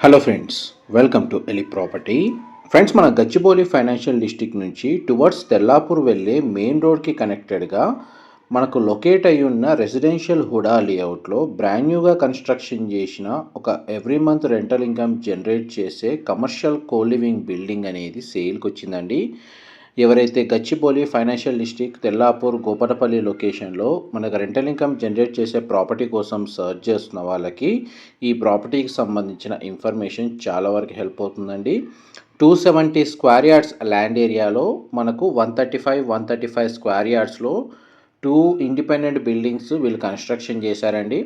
Hello friends welcome to ఎలి property friends మన Gachibowli financial district నుంచి టువర్డ్స్ తెల్లాపూర్ వెళ్ళే మెయిన్ రోడ్కి కనెక్టెడ్గా మనకు లొకేట్ అయి ఉన్న రెసిడెన్షియల్ హుడా లేఅవుట్లో బ్రాండ్ న్యూగా కన్స్ట్రక్షన్ చేసిన ఒక every month rental income generate చేసే కమర్షియల్ కోలివింగ్ బిల్డింగ్ అనేది సేల్కి వచ్చిందండి ఎవరైతే గచ్చిబౌలి ఫైనాన్షియల్ డిస్ట్రిక్ట్ తెల్లాపూర్ గోపటపల్లి లొకేషన్లో మనకు రెంటల్ ఇన్కమ్ జనరేట్ చేసే ప్రాపర్టీ కోసం సర్చ్ చేస్తున్న వాళ్ళకి ఈ ప్రాపర్టీకి సంబంధించిన ఇన్ఫర్మేషన్ చాలా వరకు హెల్ప్ అవుతుందండి. Two seventy square yards land ఏరియాలో మనకు one thirty five one thirty five square యార్డ్స్లో two independent buildings వీళ్ళు కన్స్ట్రక్షన్ చేశారండి.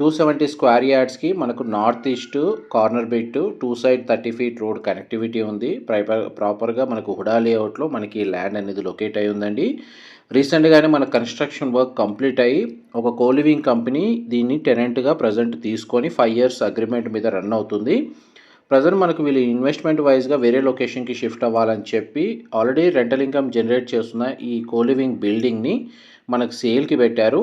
టూ సెవెంటీ స్క్వేర్ యార్డ్స్కి మనకు north east corner bit two side thirty feet road connectivity ఉంది. ప్రాపర్ ప్రాపర్గా మనకు హుడా లేఅవుట్లో మనకి ల్యాండ్ అనేది లొకేట్ అయి ఉందండి. రీసెంట్గానే మన కన్స్ట్రక్షన్ వర్క్ కంప్లీట్ అయ్యి ఒక కోలివింగ్ కంపెనీ దీన్ని టెనెంట్గా ప్రజెంట్ తీసుకొని ఫైవ్ ఇయర్స్ అగ్రిమెంట్ మీద రన్ అవుతుంది. ప్రజెంట్ మనకు వీళ్ళు ఇన్వెస్ట్మెంట్ వైజ్గా వేరే లొకేషన్కి షిఫ్ట్ అవ్వాలని చెప్పి ఆల్రెడీ రెంటల్ ఇన్కమ్ జనరేట్ చేస్తున్న ఈ కోలివింగ్ బిల్డింగ్ని మనకు సేల్కి పెట్టారు.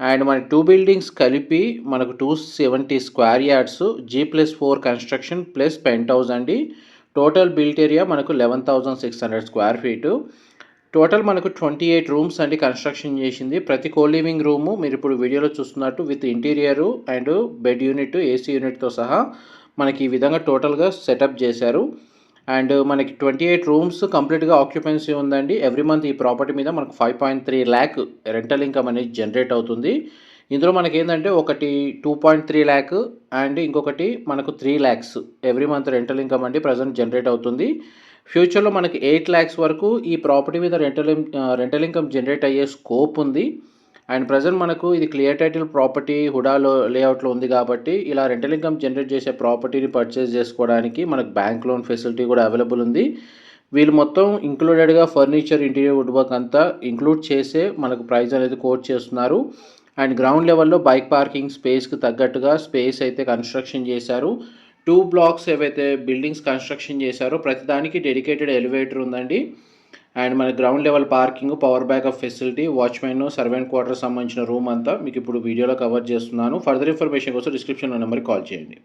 అండ్ మన టూ బిల్డింగ్స్ కలిపి మనకు two seventy square yards G plus four construction plus penthouse అండి. టోటల్ బిల్ట్ ఏరియా మనకు eleven thousand six hundred square feet. Total మనకు ట్వంటీ ఎయిట్ రూమ్స్ అండి కన్స్ట్రక్షన్ చేసింది. ప్రతి కో లివింగ్ రూము మీరు ఇప్పుడు వీడియోలో చూస్తున్నట్టు with interior and bed unit AC యూనిట్తో సహా మనకి ఈ విధంగా టోటల్గా సెటప్ చేశారు. అండ్ మనకి ట్వంటీ ఎయిట్ రూమ్స్ కంప్లీట్గా ఆక్యుపెన్సీ ఉందండి. ఎవ్రీ మంత్ ఈ ప్రాపర్టీ మీద మనకు five point three lakh rental income అనేది జనరేట్ అవుతుంది. ఇందులో మనకి ఏంటంటే ఒకటి two point three lakh and ఇంకొకటి మనకు three lakhs every month rental income అండి ప్రజెంట్ జనరేట్ అవుతుంది. ఫ్యూచర్లో మనకి ఎయిట్ ల్యాక్స్ వరకు ఈ ప్రాపర్టీ మీద రెంటల్ రెంటల్ ఇన్కమ్ జనరేట్ అయ్యే స్కోప్ ఉంది. అండ్ ప్రజెంట్ మనకు ఇది క్లియర్ టైటిల్ ప్రాపర్టీ హుడాలో లేఅవుట్లో ఉంది కాబట్టి ఇలా రెంటల్ ఇన్కమ్ జనరేట్ చేసే ప్రాపర్టీని పర్చేస్ చేసుకోవడానికి మనకు బ్యాంక్ లోన్ ఫెసిలిటీ కూడా అవైలబుల్ ఉంది. వీళ్ళు మొత్తం ఇంక్లూడెడ్గా ఫర్నిచర్ ఇంటీరియర్ వుడ్ వర్క్ అంతా ఇంక్లూడ్ చేసే మనకు ప్రైస్ అనేది కోట్ చేస్తున్నారు. అండ్ గ్రౌండ్ లెవెల్లో బైక్ పార్కింగ్ స్పేస్కి తగ్గట్టుగా స్పేస్ అయితే కన్స్ట్రక్షన్ చేశారు. టూ బ్లాక్స్ ఏవైతే బిల్డింగ్స్ కన్స్ట్రక్షన్ చేశారో ప్రతిదానికి డెడికేటెడ్ ఎలివేటర్ ఉందండి. అండ్ మన ground level parking power backup facility watchman servant quarter సంబంధించిన రూమ్ అంతా మీకు ఇప్పుడు వీడియోలో కవర్ చేస్తున్నాను. ఫర్దర్ ఇన్ఫర్మేషన్ కోసం డిస్క్రిప్షన్లో నెంబర్కి కాల్ చేయండి.